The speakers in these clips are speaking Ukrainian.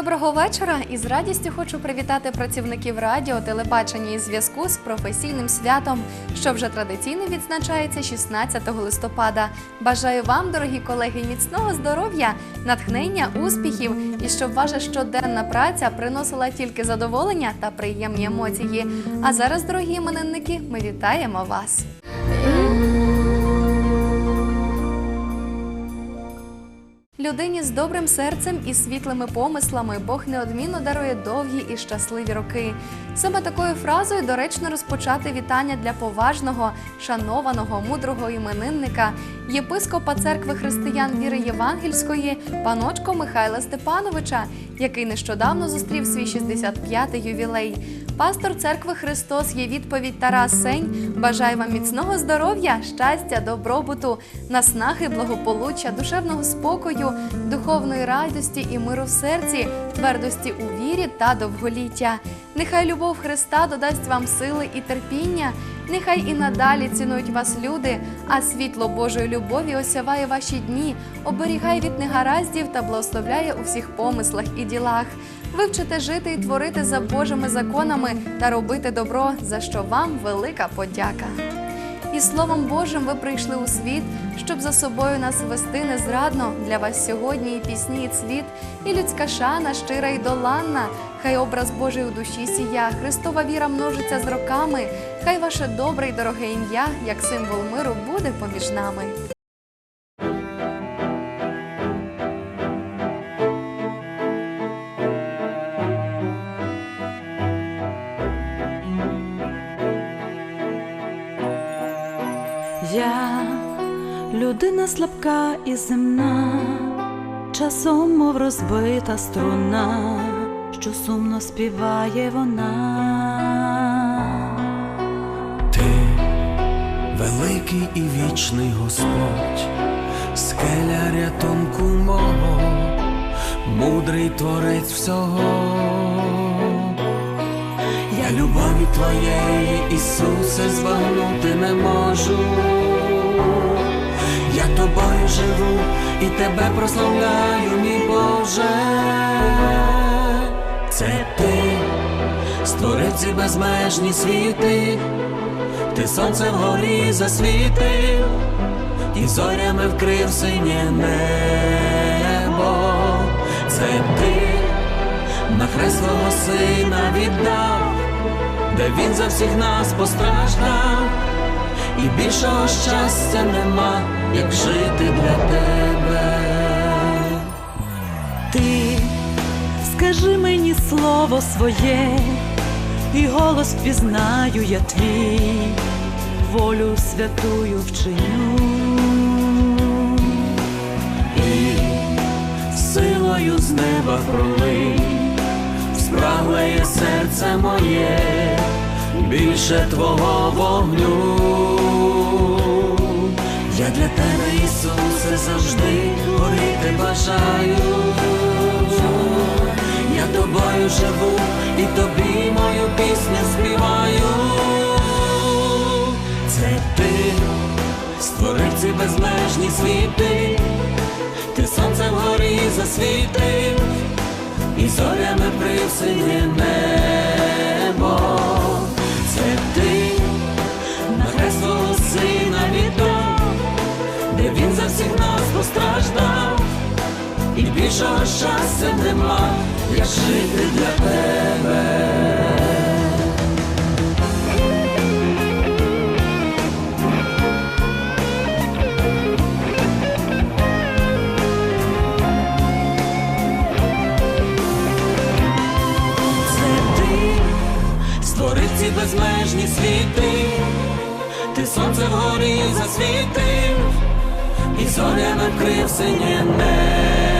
Доброго вечора і з радістю хочу привітати працівників радіо, телебачення і зв'язку з професійним святом, що вже традиційно відзначається 16 листопада. Бажаю вам, дорогі колеги, міцного здоров'я, натхнення, успіхів і щоб ваша щоденна праця приносила тільки задоволення та приємні емоції. А зараз, дорогі іменинники, ми вітаємо вас! Людині з добрим серцем і світлими помислами Бог неодмінно дарує довгі і щасливі роки. Саме такою фразою доречно розпочати вітання для поважного, шанованого, мудрого іменинника, єпископа церкви християн віри Євангельської, паночко Михайла Степановича, який нещодавно зустрів свій 65-й ювілей. Пастор церкви Христос є відповідь Тарас Сень. Бажаю вам міцного здоров'я, щастя, добробуту, наснаги, благополуччя, душевного спокою, духовної радості і миру в серці, твердості у вірі та довголіття. Нехай любов Христа додасть вам сили і терпіння. Нехай і надалі цінують вас люди, а світло Божої любові осяває ваші дні, оберігає від негараздів та благословляє у всіх помислах і ділах. Вивчите жити і творити за Божими законами та робити добро, за що вам велика подяка. І Словом Божим ви прийшли у світ, щоб за собою нас вести незрадно. Для вас сьогодні і пісні, і цвіт, і людська шана, щира і доланна. Хай образ Божий у душі сія, Христова віра множиться з роками. Хай ваше добре й дороге ім'я, як символ миру, буде поміж нами. Я людина слабка і земна, часом, мов розбита струна, що сумно співає вона. Ти великий і вічний Господь, скеля рятунку мого, мудрий творець всього. Я любові твоєї, Ісусе, збагнути не і тебе прославляю, мій Боже. Це ти створив ці безмежні світи, ти сонце вгорі засвітив, і зорями вкрив синє небо. Це ти на хрест свого сина віддав, де він за всіх нас постраждав, і більшого щастя нема, як жити для тебе. Ти скажи мені слово своє, і голос впізнаю я твій, волю святую вчиню. і силою з неба пролий, спраглеє серце моє, більше твого вогню. Для тебе, Ісусе, завжди горіти бажаю. Я тобою живу і тобі мою пісню співаю. Це ти створив ці безмежні світи, ти сонце вгорі засвітив, і зорями присинє і більшого щастя нема, як жити для тебе. Створив ці безмежні світи, ти сонце вгорі засвітив, і зорями вкрив синє небо.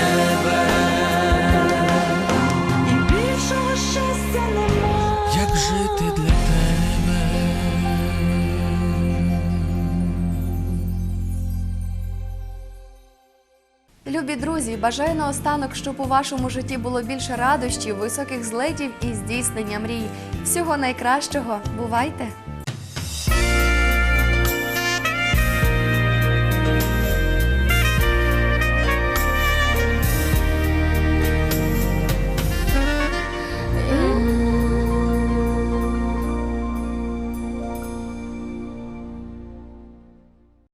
любі друзі, бажаю наостанок, щоб у вашому житті було більше радощів, високих злетів і здійснення мрій. Всього найкращого. Бувайте!